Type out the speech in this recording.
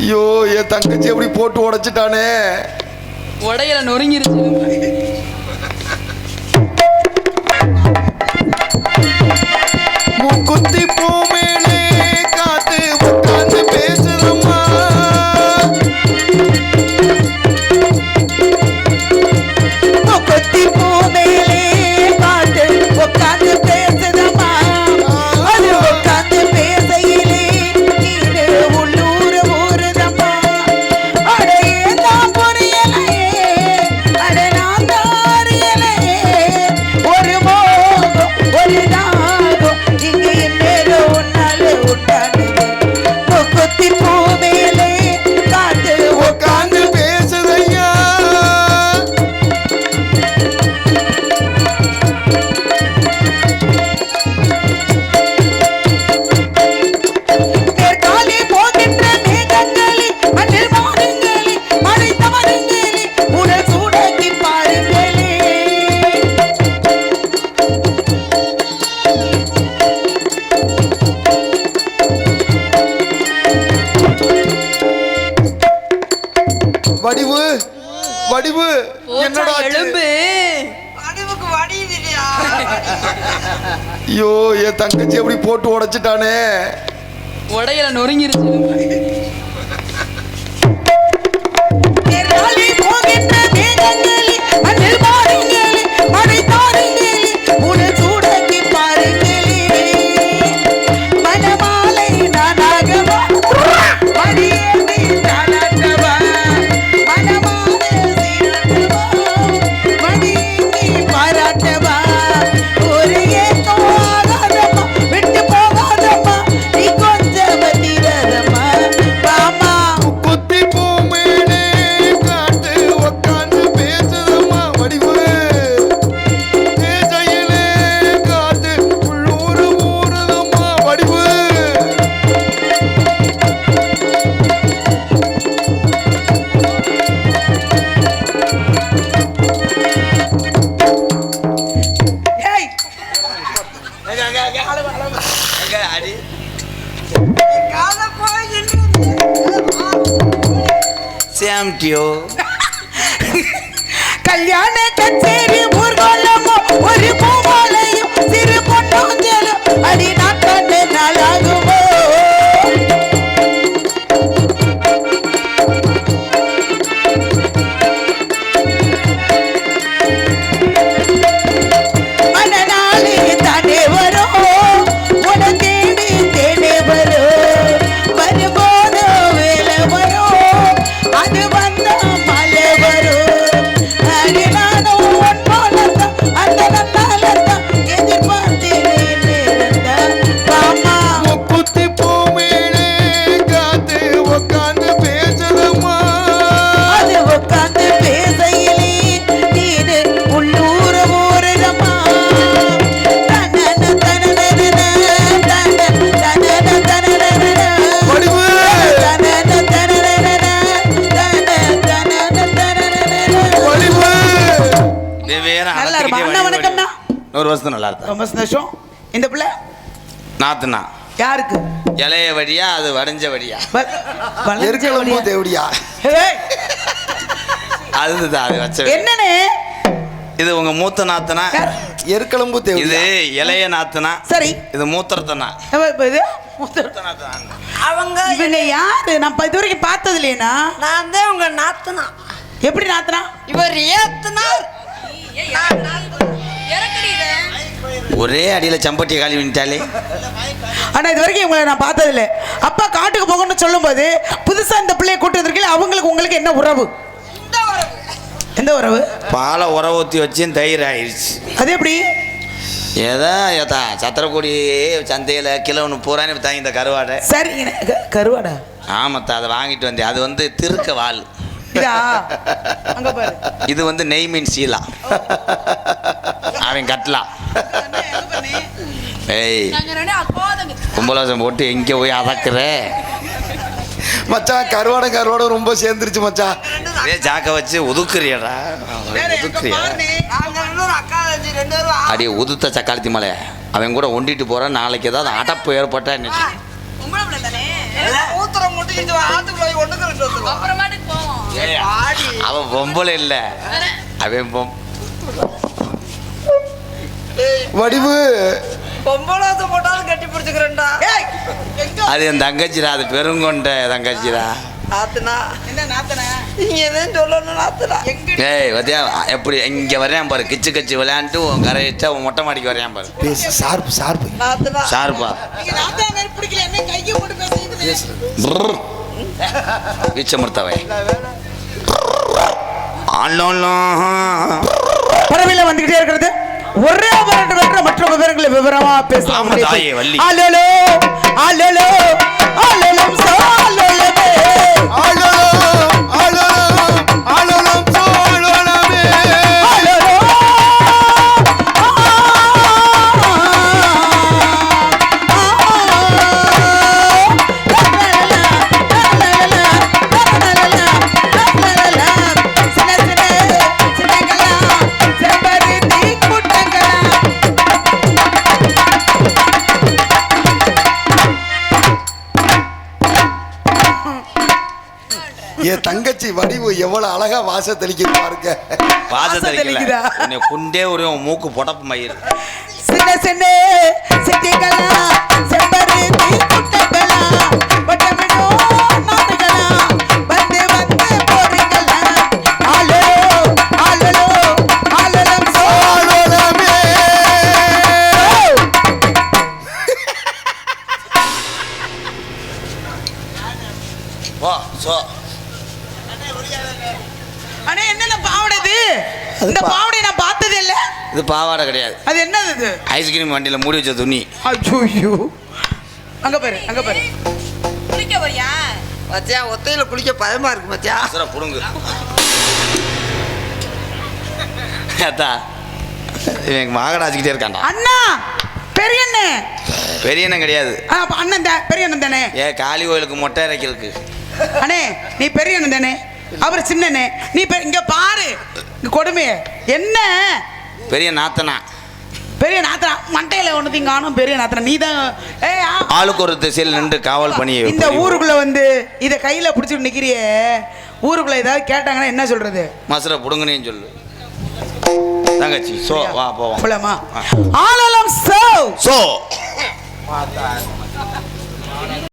ஐயோ என் தங்கச்சி எப்படி போட்டு உடைச்சிட்டானே? உடையில நொறுங்கிருச்சு. மூக்குத்தி வடிவு. போச்சா என்னடா? எலும்பு. வடிவுக்கு வடியுது இல்லையா ஐயோ என் தங்கச்சி எப்படி போட்டு உடைச்சிட்டானே? உடையில நொறுங்கிருச்சு. சாம்டியோ கல்யாண கச்சேரி ஊர்வலமோ ஒரு பூமாலையும் சிறு பொன்னாஞ்சலும் அடி நான் நாளாகும். சந்தோஷம் இந்த பிள்ளை? நாத்துனா. யாருக்கு? இலைய வழியா அது வடைஞ்ச வழியா. எருக்கலம்பூ வழியா? தேவடியா அதுதான் அது வச்ச. என்னண்ணே? இது உங்க மூத்த நாத்துனா? எருக்கலம்பூ இது தேவடியா இலைய நாத்துனா? சரி. இது மூத்திரத்தனா? இது? அவங்க இவங்க யாரு? நான் இது வரைக்கும் பார்த்தது இல்லையா நான் தான் உங்க நாத்தனா. எப்படி நாத்துனா? இவர் ஏத்துனார். ஒரே அடியில சம்பட்டியை காலி விட்டாலே ஆனா இது வரைக்கும் இவங்களை நான் பார்த்தது இல்லை அப்பா காட்டுக்கு போகணும்னு சொல்லும்போது புதுசா இந்த பிள்ளைய கூட்டு வந்திருக்கீங்க அவங்களுக்கு உங்களுக்கு என்ன உறவு? எந்த உறவு? பாலை உர ஊற்றி வச்சு தயிர் ஆயிடுச்சு. அது எப்படி? ஏதா ஏதா சத்திரக்குடி சந்தையில் கிலோ ஒன்று பூரான்னு வித்தாங்க இந்த கருவாடை. சரி கருவாடா? ஆமாத்தா அதை வாங்கிட்டு வந்தேன். அது வந்து திருக்க வால். இதா? அங்க பாரு. இது வந்து நெய் மீன் சீலா. அவன் கட்டலாம் ஏய் கும்பலாசம் போட்டு எங்கே போய் அதக்குற மச்சான் கருவாடை கருவாடை ரொம்ப சேர்ந்துருச்சு மச்சான் அதே ஜாக்க வச்சு ஒதுக்குறியடா. ஒதுக்குறியா? அடி உதுத்த சக்காலத்தி மலை. அவன் கூட ஒண்டிட்டு போறான் நாளைக்கு ஏதாவது அடப்பு ஏற்பட்டா பொம்பளை அவன் பொம்பளை இல்ல? அவன் பொம் வடிவு. பொம்பளாத்த போட்டாலும் கட்டி பிடிச்சுக்கிறேன்டா. அது என் தங்கச்சிடா அது பெருங்கொண்ட தங்கச்சிடா. நாத்துனா. என்ன நாத்தனா? நீங்க எதுவும் சொல்லணும் நாத்துனா. ஏய் வத்தியா எப்படி இங்க வரையான் பாரு கிச்சு கச்சி விளையாண்டு உன் கரை வச்சா உன் மொட்டை மாடிக்கு வரையான் பாரு. பேசு சார்பு சார்பு. நாத்துனா. ஷார்ப்பா நீங்க நாத்தனா மாதிரி பிடிக்கல என்ன கையை போட்டு பேசுறீங்க வீச்சமுர்த்தவை ஆலோலம் பறவையில வந்துகிட்டே இருக்கிறது. ஒரே வரட்டு வெற்ற மற்ற விவரங்களை விவரமா பேசலாம். அலலோ அலலோ என் தங்கச்சி வடிவு எவ்வளவு அழகா வாச தெளிக்க பாருங்க. தெளிக்கல. தெளிக்குதா? உன்னை குண்டே ஒரு உன் மூக்கு புடப்பு மயிர் சின்ன சின்ன சிட்டிகளா செம்பருத்தி குட்டைகளா வட்டமிடோ நாட்டுகளா வந்து வந்து போறீங்களா? வா சோ. அண்ணே என்னென்ன பாவடை இது? இந்த பாவடை நான் பார்த்ததே இல்ல. இது பாவாடை கிடையாது. அது என்னது இது? ஐஸ்கிரீம் வண்டியில் மூடி வச்ச துணி. ஐயோ அங்க பாரு அங்க பாரு. குளிக்க வரியா மத்தியா ஒத்தையில குளிக்க பயமா இருக்கு மத்தியா அசுர புடுங்கு. அத்தா இவன் மாகடாச்சிக்கிட்டே இருக்கான்டா. அண்ணா பெரிய அண்ணே. பெரிய அண்ணன் கிடையாது. ஆ, அப்ப அண்ணன் தான் பெரிய அண்ணன் தானே? ஏ காளி கோயிலுக்கு மொட்டை இறக்கிருக்கு அண்ணே நீ பெரிய அண்ணன் தானே? அவர் சின்னண்ணே. நீ பெ- இங்க பாரு. கொடுமைய. என்ன? பெரிய நாத்தனா. பெரிய நாத்தனா. மண்டையில ஒண்ணுத்தையும் காணும் பெரிய நாத்தனா. நீ தான் ஏ ஆளுக்கு ஒரு திசையில் நின்று காவல் பண்ணி இந்த ஊருக்குள்ள வந்து இத கையில பிடிச்சிட்டு நிக்கிறியே. ஊருக்குள்ள ஏதாவது கேட்டாங்கன்னா என்ன சொல்றது? மசுரை புடுங்கனேன்னு சொல்லு. தங்கச்சி சோ வா போவோம். போலாமா? ஆலலம் சோ. சோ.